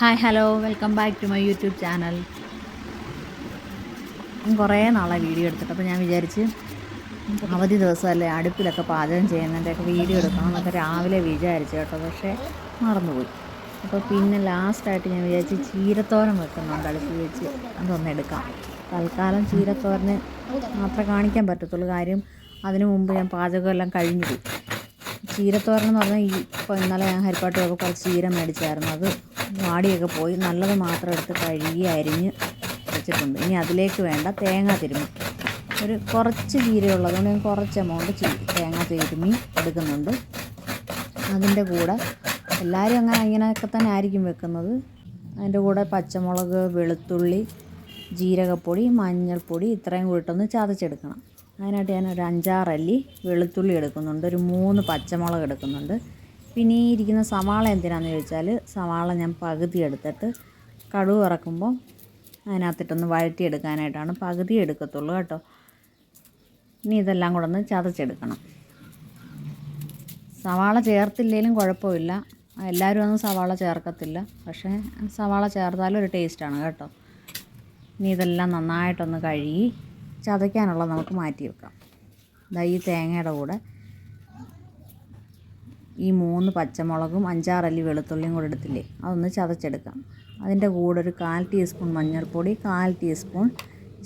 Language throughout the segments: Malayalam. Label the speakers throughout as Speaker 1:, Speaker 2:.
Speaker 1: Hi hello welcome back to my YouTube channel കുറേ നാളായി വീഡിയോ എടുത്തിട്ട് അപ്പോൾ ഞാൻ വിചാരിച്ച് അവധി ദിവസമല്ലേ അടുപ്പിലൊക്കെ പാചകം ചെയ്യുന്നതിന്റെയൊക്കെ വീഡിയോ എടുക്കണം എന്നൊക്കെ രാവിലെ വിചാരിച്ചു കേട്ടോ. പക്ഷേ മറന്നുപോയി. അപ്പോൾ പിന്നെ ലാസ്റ്റായിട്ട് ഞാൻ വിചാരിച്ച് ചീരത്തോരൻ വെക്കുന്നുണ്ട് അടുപ്പിൽ വെച്ച്. അതൊന്ന് എടുക്കാം. തൽക്കാലം ചീരത്തോരന് മാത്രമേ കാണിക്കാൻ പറ്റത്തുള്ളൂ കാര്യം അതിനു മുമ്പ് ഞാൻ പാചകമെല്ലാം കഴിഞ്ഞു പോയി. ചീരത്തോരൻ എന്ന് പറഞ്ഞാൽ ഈ ഇപ്പോൾ ഇന്നലെ ഞാൻ ഹരിപ്പാട്ട് പോയപ്പോൾ കുറച്ച് ചീര മേടിച്ചായിരുന്നു. അത് വാടിയൊക്കെ പോയി നല്ലത് മാത്രം എടുത്ത് കഴുകി അരിഞ്ഞ് വെച്ചിട്ടുണ്ട്. ഇനി അതിലേക്ക് വേണ്ട തേങ്ങ തിരുമ്മി ഒരു കുറച്ച് ചീരയുള്ളതുകൊണ്ട് ഞാൻ കുറച്ച് എമൗണ്ട് തേങ്ങ തിരുമ്മി എടുക്കുന്നുണ്ട്. അതിന്റെ കൂടെ എല്ലാവരും അങ്ങനെ ഇങ്ങനെയൊക്കെ തന്നെ ആയിരിക്കും വെക്കുന്നത്. അതിന്റെ കൂടെ പച്ചമുളക് വെളുത്തുള്ളി ജീരകപ്പൊടി മഞ്ഞൾപ്പൊടി ഇത്രയും കൂട്ടൊന്ന് ചതച്ചെടുക്കണം. അതിനായിട്ട് ഞാൻ ഒരു അഞ്ചാറല്ലി വെളുത്തുള്ളി എടുക്കുന്നുണ്ട്. ഒരു മൂന്ന് പച്ചമുളക് എടുക്കുന്നുണ്ട്. പിന്നെ ഈ ഇരിക്കുന്ന സവാള എന്തിനാണെന്ന് ചോദിച്ചാൽ സവാള ഞാൻ പകുതി എടുത്തിട്ട് കടുവ് ഇറക്കുമ്പോൾ അതിനകത്തിട്ടൊന്ന് വഴറ്റിയെടുക്കാനായിട്ടാണ് പകുതി എടുക്കത്തുള്ളൂ കേട്ടോ. ഇനി ഇതെല്ലാം കൂടെ ഒന്ന് ചതച്ചെടുക്കണം. സവാള ചേർത്തില്ലെങ്കിലും കുഴപ്പമില്ല. എല്ലാവരും ഒന്നും സവാള ചേർക്കത്തില്ല. പക്ഷേ സവാള ചേർത്താലും ഒരു ടേസ്റ്റാണ് കേട്ടോ. ഇനി ഇതെല്ലാം നന്നായിട്ടൊന്ന് കഴുകി ചതയ്ക്കാനുള്ള നമുക്ക് മാറ്റി വെക്കാം ഈ തേങ്ങയുടെ കൂടെ ഈ മൂന്ന് പച്ചമുളകും അഞ്ചാറല്ലി വെളുത്തുള്ളിയും കൂടെ എടുത്തില്ലേ അതൊന്ന് ചതച്ചെടുക്കാം. അതിന്റെ കൂടെ ഒരു കാൽ ടീസ്പൂൺ മഞ്ഞൾപ്പൊടി കാൽ ടീസ്പൂൺ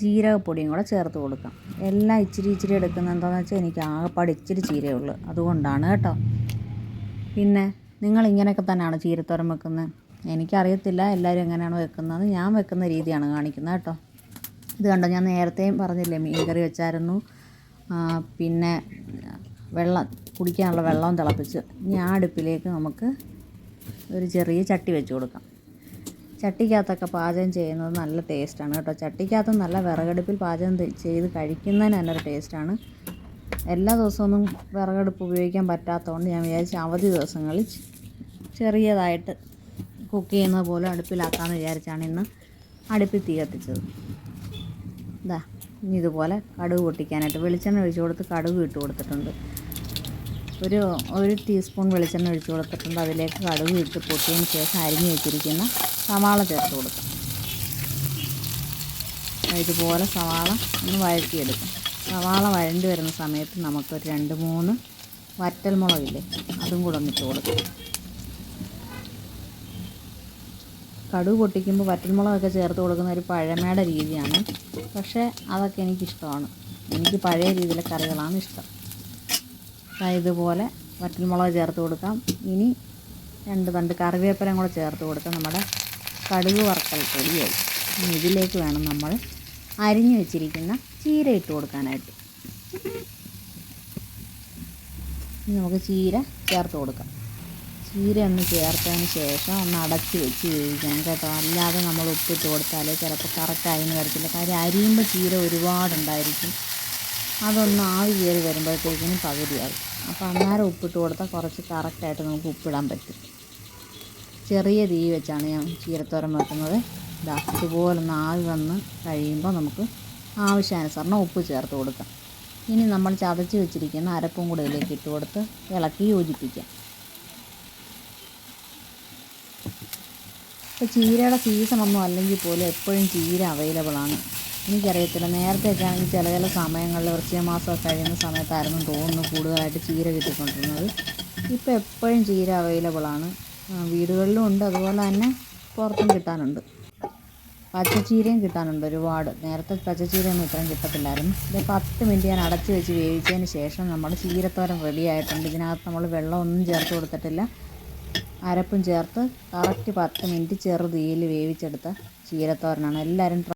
Speaker 1: ജീരകപ്പൊടിയും കൂടെ ചേർത്ത് കൊടുക്കാം. എല്ലാം ഇച്ചിരി ഇച്ചിരി എടുക്കുന്നത് എന്താണെന്ന് വെച്ചാൽ എനിക്ക് ആകെപ്പാട് ഇച്ചിരി ചീരയേ ഉള്ളൂ. അതുകൊണ്ടാണ് കേട്ടോ. പിന്നെ നിങ്ങൾ ഇങ്ങനെയൊക്കെ തന്നെയാണ് ചീരത്തോരൻ വെക്കുന്നത്? എനിക്കറിയത്തില്ല എല്ലാവരും എങ്ങനെയാണ് വെക്കുന്നത്. ഞാൻ വെക്കുന്ന രീതിയാണ് കാണിക്കുന്നത് കേട്ടോ. ഇത് കണ്ടോ ഞാൻ നേരത്തെയും പറഞ്ഞില്ലേ മീൻ കറി വെച്ചായിരുന്നു പിന്നെ വെള്ളം കുടിക്കാനുള്ള വെള്ളം തിളപ്പിച്ച് ഇനി ആ അടുപ്പിലേക്ക് നമുക്ക് ഒരു ചെറിയ ചട്ടി വെച്ച് കൊടുക്കാം. ചട്ടിക്കകത്തൊക്കെ പാചകം ചെയ്യുന്നത് നല്ല ടേസ്റ്റാണ് കേട്ടോ. ചട്ടിക്കകത്ത് നല്ല വിറകടുപ്പിൽ പാചകം ചെയ്ത് കഴിക്കുന്നതിന് നല്ലൊരു ടേസ്റ്റാണ് എല്ലാ ദിവസമൊന്നും വിറകടുപ്പ് ഉപയോഗിക്കാൻ പറ്റാത്തതുകൊണ്ട് ഞാൻ വിചാരിച്ച അവധി ദിവസങ്ങളിൽ ചെറിയതായിട്ട് കുക്ക് ചെയ്യുന്നത് പോലും അടുപ്പിലാക്കാമെന്ന് വിചാരിച്ചാണ് ഇന്ന് അടുപ്പിൽ തീ കത്തിച്ചത്. ഇതാ ഇനി ഇതുപോലെ കടുക് പൊട്ടിക്കാനായിട്ട് വെളിച്ചെണ്ണ ഒഴിച്ച് കൊടുത്ത് കടുക് ഇട്ട് കൊടുത്തിട്ടുണ്ട്. ഒരു ഒരു ടീസ്പൂൺ വെളിച്ചെണ്ണ ഒഴിച്ച് കൊടുത്തിട്ടുണ്ട്. അതിലേക്ക് കടുക് ഇട്ട് പൊട്ടിയതിന് ശേഷം അരിഞ്ഞ് വെച്ചിരിക്കുന്ന സവാള ചേർത്ത് കൊടുക്കും. ഇതുപോലെ സവാള ഒന്ന് വഴറ്റിയെടുക്കും. സവാള വഴണ്ടി വരുന്ന സമയത്ത് നമുക്കൊരു രണ്ട് മൂന്ന് വറ്റൽ മുളകില്ലേ അതും കൂടെ ഒന്നിട്ട് കൊടുക്കും. കടുക് പൊട്ടിക്കുമ്പോൾ വറ്റൽമുളകൊക്കെ ചേർത്ത് കൊടുക്കുന്ന ഒരു പഴമയുടെ രീതിയാണ്. പക്ഷേ അതൊക്കെ എനിക്കിഷ്ടമാണ്. എനിക്ക് പഴയ രീതിയിലെ കറികളാണ് ഇഷ്ടം. ഇതുപോലെ വറ്റൽമുളക് ചേർത്ത് കൊടുക്കാം. ഇനി രണ്ട് തണ്ട് കറിവേപ്പിലയും കൂടെ ചേർത്ത് കൊടുത്ത് നമ്മുടെ കടുക് വറുക്കൽ പൊടിയായി. ഇതിലേക്ക് വേണം നമ്മൾ അരിഞ്ഞു വെച്ചിരിക്കുന്ന ചീര ഇട്ട് കൊടുക്കാനായിട്ട്. ഇനി നമുക്ക് ചീര ചേർത്ത് കൊടുക്കാം. ചീര ഒന്ന് ചേർത്തതിന് ശേഷം ഒന്ന് അടച്ച് വെച്ച് വേവിക്കണം കേട്ടോ. അല്ലാതെ നമ്മൾ ഉപ്പിട്ട് കൊടുത്താൽ ചിലപ്പോൾ കറക്റ്റായിന്ന് വരത്തില്ല. കാര്യം അരിയുമ്പോൾ ചീര ഒരുപാടുണ്ടായിരിക്കും. അതൊന്ന് ആവി കയറി വരുമ്പോഴത്തേക്കിനും പകുതിയാവും. അപ്പോൾ അന്നേരം ഉപ്പിട്ട് കൊടുത്താൽ കുറച്ച് കറക്റ്റായിട്ട് നമുക്ക് ഉപ്പിടാൻ പറ്റും. ചെറിയ തീ വെച്ചാണ് ഞാൻ ചീരത്തോരൻ വെക്കുന്നത്. ഇതാ ഇതുപോലെ ഒന്ന് ആവി വന്ന് കഴിയുമ്പോൾ നമുക്ക് ആവശ്യാനുസരണം ഉപ്പ് ചേർത്ത് കൊടുക്കാം. ഇനി നമ്മൾ ചതച്ച് വെച്ചിരിക്കുന്ന അരപ്പും കൂടെ ഇതിലേക്ക് ഇട്ട് കൊടുത്ത് ഇളക്കി യോജിപ്പിക്കാം. ഇപ്പോൾ ചീരയുടെ സീസണൊന്നും അല്ലെങ്കിൽ പോലും എപ്പോഴും ചീര അവൈലബിൾ ആണ്. എനിക്കറിയത്തില്ല. നേരത്തെയൊക്കെ ആണെങ്കിൽ ചില ചില സമയങ്ങളിൽ വൃശ്ചിക മാസമൊക്കെ കഴിയുന്ന സമയത്തായിരുന്നു തോന്നുന്നു കൂടുതലായിട്ട് ചീര കിട്ടിക്കൊണ്ടിരുന്നത്. ഇപ്പോൾ എപ്പോഴും ചീര അവൈലബിൾ ആണ്. വീടുകളിലും ഉണ്ട്. അതുപോലെ തന്നെ പുറത്തും കിട്ടാനുണ്ട്. പച്ചച്ചീരയും കിട്ടാനുണ്ട് ഒരുപാട്. നേരത്തെ പച്ചച്ചീരയൊന്നും ഇത്രയും കിട്ടത്തില്ലായിരുന്നു. ഇത് പത്ത് മിനിറ്റ് ഞാൻ അടച്ചു വെച്ച് വേവിച്ചതിന് ശേഷം നമ്മുടെ റെഡി ആയിട്ടുണ്ട്. ഇതിനകത്ത് നമ്മൾ വെള്ളമൊന്നും ചേർത്ത് കൊടുത്തിട്ടില്ല. അരപ്പും ചേർത്ത് കറക്റ്റ് പത്ത് മിനിറ്റ് ചെറുതീയിൽ വേവിച്ചെടുത്ത ചീരത്തോരനാണ്. എല്ലാവരും